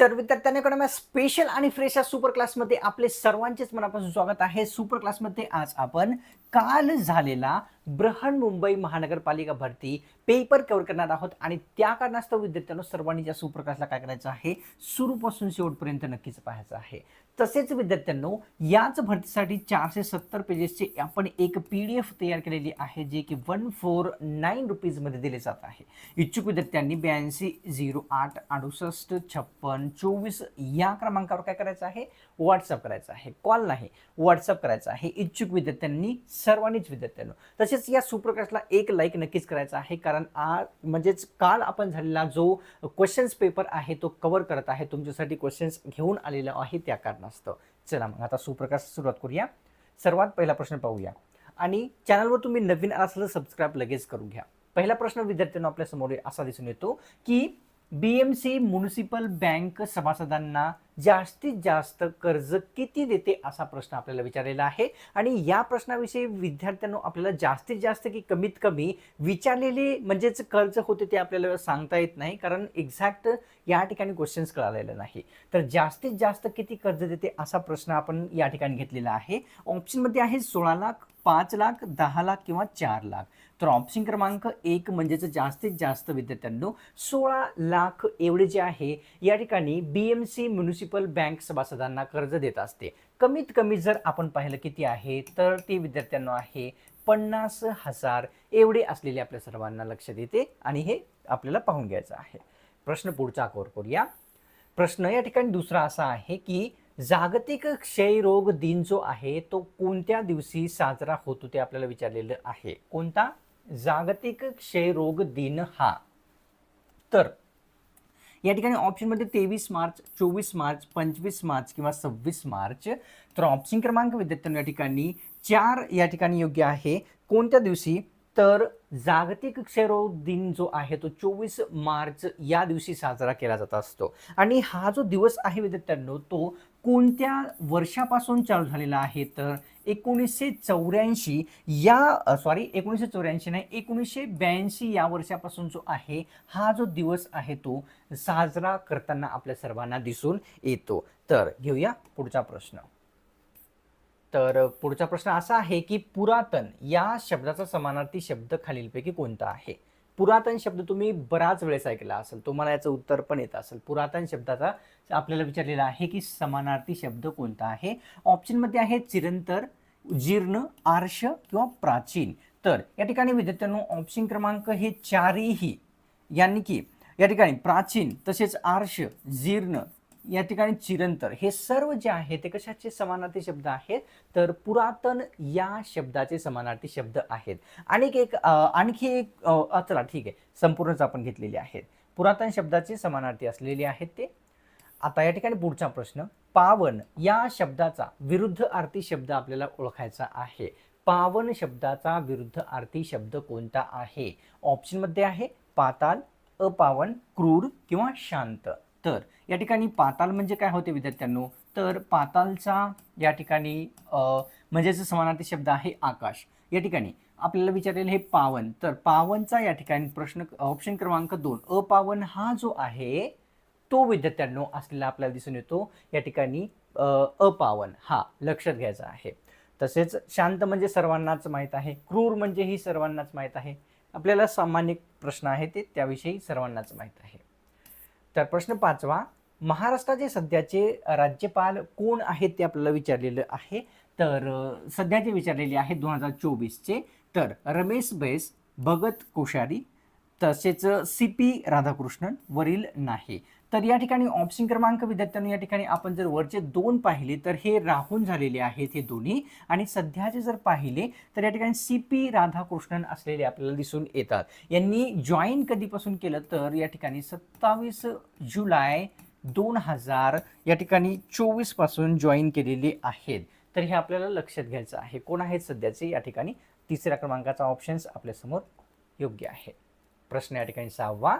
तर विद्यार्थ्यांकडे स्पेशल आणि फ्रेश या सुपर क्लासमध्ये आपले सर्वांचेच मनापासून स्वागत आहे. सुपर क्लासमध्ये आज आपण काल झालेला बृहन मुंबई महानगरपालिका भरती पेपर कव्हर करणार आहोत. आणि त्या कारणास्तव विद्यार्थ्यांना सर्वांनी या सुपर क्लासला काय करायचं आहे? सुरूपासून शेवटपर्यंत नक्कीच पाहायचं आहे. तसेच विद्यार्थ्यांनो याच भरतीसाठी चारशे सत्तर पेजेसची आपण एक पी डी एफ तयार केलेली आहे जे की वन फोर नाईन रुपीजमध्ये दिले जात आहे. इच्छुक विद्यार्थ्यांनी ब्याऐंशी झिरो आठ अडुसष्ट छप्पन चोवीस या क्रमांकावर काय करायचं आहे? व्हॉट्सअप करायचं आहे. कॉल नाही व्हॉट्सअप करायचं आहे. इच्छुक विद्यार्थ्यांनी सर्वांनीच विद्यार्थ्यांनो तसेच या सुप्रकाशला एक लाईक नक्कीच करायचा आहे कारण आ म्हणजेच काल आपण झालेला जो क्वेश्चन्स पेपर आहे तो कवर करत आहे तुमच्यासाठी क्वेश्चन्स घेऊन आलेला आहे त्या असतं. चला मग आता सुप्रकाश सुरुवात करूया. सर्वात पहिला प्रश्न पाहूया. आणि चॅनलवर तुम्ही नवीन असाल सबस्क्राईब लगेच करून घ्या. पहिला प्रश्न विद्यार्थ्यांना आपल्यासमोर असा दिसून येतो की B M C municipal bank सभासदांना जास्तीत जास्त कर्ज किती देते असा प्रश्न आपल्याला विचारलेला आहे. आणि या प्रश्नाविषयी विद्यार्थ्यांना आपल्याला जास्तीत जास्त की कमीत कमी विचारलेले म्हणजेच कर्ज होते ते आपल्याला सांगता येत नाही कारण एक्झॅक्ट या ठिकाणी क्वेश्चन्स कळालेलं नाही. तर जास्तीत जास्त किती कर्ज देते असा प्रश्न आपण या ठिकाणी घेतलेला आहे. ऑप्शनमध्ये आहे सोळा लाख पाच लाख दहा लाख किंवा चार लाख. तर ऑप्शन क्रमांक एक म्हणजेच जास्तीत जास्त विद्यार्थ्यांनो सोळा लाख एवढे जे आहे या ठिकाणी B M C municipal bank सभासदांना कर्ज देत असते. कमीत कमी जर आपण पाहिलं किती आहे तर ते विद्यार्थ्यांना आहे पन्नास हजार एवढे असलेले आपल्या सर्वांना लक्षात येते आणि हे आपल्याला पाहून घ्यायचं आहे. प्रश्न पुढचा कोर करूया. प्रश्न या ठिकाणी दुसरा असा आहे की जागतिक क्षयरोग दिन जो आहे तो कोणत्या दिवशी साजरा होतो ते आपल्याला विचारलेलं आहे. कोणता? जागतिक क्षयरोग दिन हा. तर या ठिकाणी ऑप्शनमध्ये तेवीस मार्च चोवीस मार्च पंचवीस मार्च किंवा सव्वीस मार्च. तर ऑप्शन क्रमांक विद्यार्थ्यांना या ठिकाणी चार या ठिकाणी योग्य आहे. कोणत्या दिवशी? तर जागतिक क्षयरोग दिन जो आहे तो चोवीस मार्च या दिवशी साजरा केला जात असतो. आणि हा जो दिवस आहे विद्यार्थ्यांनो तो कोणत्या वर्षापासून चालू झालेला आहे तर एकोणीसशे चौऱ्याऐंशी या सॉरी एकोणीसशे चौऱ्याऐंशी नाही एकोणीसशे ब्याऐंशी या वर्षापासून जो आहे हा जो दिवस आहे तो साजरा करताना आपल्या सर्वांना दिसून येतो. तर घेऊया पुढचा प्रश्न. तर पुढचा प्रश्न असा आहे की पुरातन या शब्दाचा समानार्थी शब्द खालीलपैकी कोणता आहे? पुरातन शब्द तुम्ही बराच वेळेस ऐकला असेल तुम्हाला याचं उत्तर पण येत असेल. पुरातन शब्दाचा आपल्याला विचारलेला आहे की समानार्थी शब्द कोणता आहे? ऑप्शनमध्ये आहे चिरंतर जीर्ण आर्ष किंवा प्राचीन. तर या ठिकाणी विद्यार्थ्यांनो ऑप्शन क्रमांक हे चारही यांनी की या ठिकाणी प्राचीन तसेच आर्ष जीर्ण या ठिकाणी चिरंतर. हे सर्व जे आहे ते कशाचे समानार्थी शब्द आहेत? तर पुरातन या शब्दाचे समानार्थी शब्द आहेत. आणि एक आणखी एक चला ठीक आहे. संपूर्णच आपण घेतलेले आहेत. पुरातन शब्दाचे समानार्थी असलेले आहेत ते. आता या ठिकाणी पुढचा प्रश्न. पावन या शब्दाचा विरुद्ध आरती शब्द आपल्याला ओळखायचा आहे. पावन शब्दाचा विरुद्ध आरती शब्द कोणता आहे? ऑप्शनमध्ये आहे पाताल अपावन क्रूर किंवा शांत. तर या ठिकाणी पाताल म्हणजे काय होते विद्यार्थ्यांनो? तर पातालचा या ठिकाणी म्हणजेच समानार्थी शब्द आहे आकाश. या ठिकाणी आपल्याला विचारलेलं हे पावन. तर पावनचा या ठिकाणी प्रश्न ऑप्शन क्रमांक दोन. अपावन हा जो आहे तो विद्यार्थ्यांनो असलेला आपल्याला दिसून येतो. या ठिकाणी अपावन हा लक्षात घ्यायचा आहे. तसेच शांत म्हणजे सर्वांनाच माहीत आहे. क्रूर म्हणजे ही सर्वांनाच माहीत आहे. आपल्याला सामान्य प्रश्न आहे ते त्याविषयी सर्वांनाच माहीत आहे. तर प्रश्न पाचवा महाराष्ट्राचे सध्याचे राज्यपाल कोण आहेत ते आपल्याला विचारलेलं आहे. तर सध्याचे विचारलेले आहे दोन हजार चोवीसचे तर रमेश बैस भगत कोश्यारी तसेच सी पी राधाकृष्णन वरील नाही. तर या ठिकाणी ऑप्शन क्रमांक विद्यार्थ्यांनी या ठिकाणी आपण जर वरचे दोन पाहिले तर हे राहून झालेले आहेत हे दोन्ही. आणि सध्याचे जर पाहिले तर या ठिकाणी सी पी राधाकृष्णन असलेले आपल्याला दिसून येतात. यांनी जॉईन कधीपासून केलं? तर या ठिकाणी सत्तावीस जुलै दोन हजार या ठिकाणी चोवीसपासून जॉईन केलेले आहेत. तर हे आपल्याला लक्षात घ्यायचं आहे. कोण आहेत सध्याचे? या ठिकाणी तिसऱ्या क्रमांकाचा ऑप्शन्स आपल्यासमोर योग्य आहे. प्रश्न या ठिकाणी सहावा.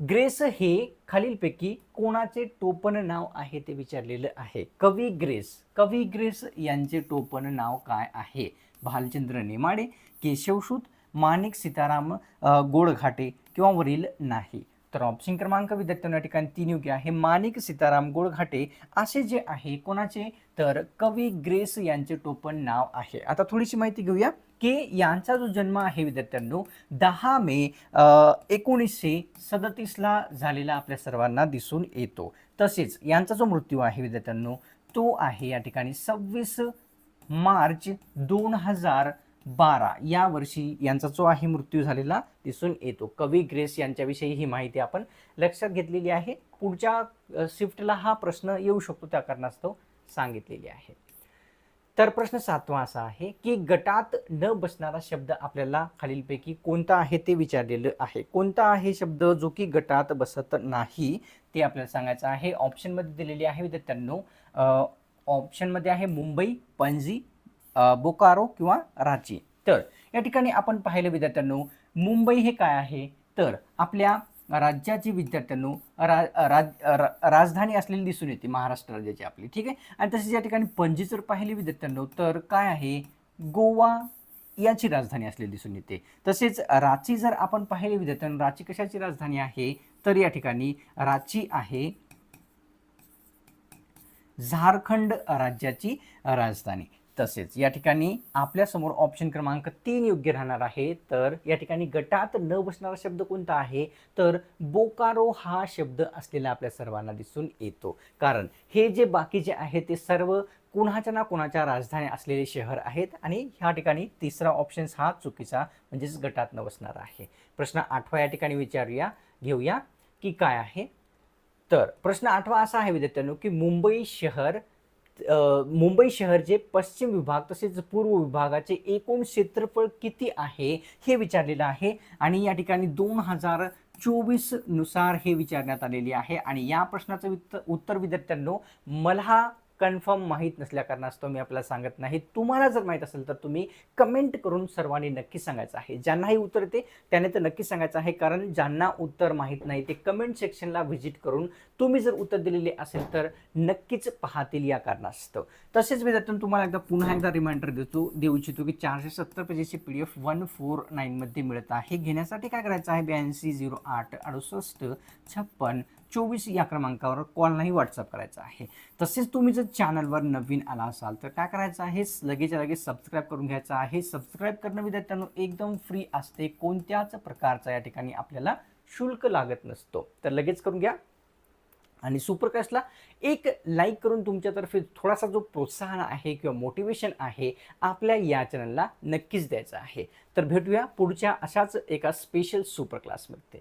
ग्रेस हे खालीलपैकी कोणाचे टोपण नाव आहे ते विचारलेलं आहे. कवी ग्रेस. कवी ग्रेस यांचे टोपण नाव काय आहे? भालचंद्र नेमाडे केशवसूत माणिक सीताराम गोडघाटे किंवा वरील नाही. तर ऑप्शन क्रमांक विद्यार्थ्यांना या ठिकाणी तीन योग्य आहे. माणिक सीताराम गोडघाटे असे जे आहे कोणाचे? तर कवी ग्रेस यांचे टोपण नाव आहे. आता थोडीशी माहिती घेऊया. की यांचा जो जन्म आहे विद्यार्थ्यांनो दहा मे एकोणीसशे सदतीसला झालेला आपल्या सर्वांना दिसून येतो. तसेच यांचा जो मृत्यू आहे विद्यार्थ्यांनो तो आहे या ठिकाणी सव्वीस मार्च दोन हजार बारा या वर्षी यांचा जो आहे मृत्यू झालेला दिसून येतो. कवी ग्रेस यांच्याविषयी ही माहिती आपण लक्षात घेतलेली आहे. पुढच्या शिफ्टला हा प्रश्न येऊ शकतो त्या कारणास्तव सांगितलेली आहे. तर प्रश्न सातवा असा आहे की गटात न बसणारा शब्द आपल्याला खालीलपैकी कोणता आहे ते विचारलेलं आहे. कोणता आहे शब्द जो की गटात बसत नाही ते आपल्याला सांगायचं आहे. ऑप्शनमध्ये दिलेली आहे विद्यार्थ्यांनो. ऑप्शनमध्ये आहे मुंबई पणजी बोकारो किंवा रांची. तर या ठिकाणी आपण पाहिलं विद्यार्थ्यांनो मुंबई हे काय आहे? तर आपल्या राज्याची विद्यार्थ्यांनो रा, राज, रा- राजधानी असलेली दिसून येते महाराष्ट्र राज्याची आपली. ठीक आहे? आणि तसेच या ठिकाणी पणजी जर पाहिली विद्यार्थ्यांनो तर काय आहे? गोवा याची राजधानी असलेली दिसून येते. तसेच रांची जर आपण पाहिले विद्यार्थ्यांनो रांची कशाची राजधानी आहे? तर या ठिकाणी रांची आहे झारखंड राज्याची राजधानी. तसेच या ठिकाणी आपल्यासमोर ऑप्शन क्रमांक तीन योग्य राहणार आहे. तर या ठिकाणी गटात न बसणारा शब्द कोणता आहे? तर बोकारो हा शब्द असलेला आपल्या सर्वांना दिसून येतो. कारण हे जे बाकी जे आहे ते सर्व कुणाच्या ना कुणाच्या राजधानी असलेले शहर आहेत आणि ह्या ठिकाणी तिसरा ऑप्शन्स हा चुकीचा म्हणजेच गटात न बसणारा आहे. प्रश्न आठवा या ठिकाणी विचारूया. घेऊया की काय आहे? तर प्रश्न आठवा असा आहे विद्यार्थ्यांनो की मुंबई शहर मुंबई मुंबई शहरचे पश्चिम विभाग तसेच पूर्व विभागाचे एकूण क्षेत्रफळ किती आहे हे विचारलेलं आहे. आणि या ठिकाणी दोन हजार चोवीसनुसार हे विचारण्यात आलेले आहे. आणि या प्रश्नाचं उत्तर विद्यार्थ्यांनो मला कन्फर्म माहीत नसल्या कारणास्तव मी आपल्याला सांगत नाही. तुम्हाला जर माहीत असेल तर तुम्ही कमेंट करून सर्वांनी नक्की सांगायचं आहे. ज्यांनाही उत्तर येते त्याने तर नक्की सांगायचं आहे. कारण ज्यांना उत्तर माहीत नाही ते कमेंट सेक्शनला व्हिजिट करून तुम्ही जर उत्तर दिलेले असेल तर नक्कीच पाहतील या कारणास्तव. तसेच मी त्यातून तुम्हाला एकदा पुन्हा एकदा रिमाइंडर देतो देऊ इच्छितो की चारशे सत्तर पेजेसची P D F one four नाईनमध्ये मिळत आहे. घेण्यासाठी काय करायचं आहे? ब्याऐंशी झिरो आठ अडुसष्ट छप्पन चोवीस या क्रमांकावर कॉल नाही व्हॉट्सअप करायचा आहे. तसेच तुम्ही जर चॅनलवर नवीन आला असाल तर काय करायचं आहे? लगेच लगेच सबस्क्राईब करून घ्यायचं आहे. सबस्क्राईब करणं विद्यार्थ्यांनो एकदम फ्री असते. कोणत्याच प्रकारचा या ठिकाणी आपल्याला शुल्क लागत नसतो. तर लगेच करून घ्या. आणि सुपरकास्टला एक लाईक करून तुमच्यातर्फे थोडासा जो प्रोत्साहन आहे किंवा मोटिवेशन आहे आपल्या या चॅनलला नक्कीच द्यायचं आहे. तर भेटूया पुढच्या अशाच एका स्पेशल सुपर क्लासमध्ये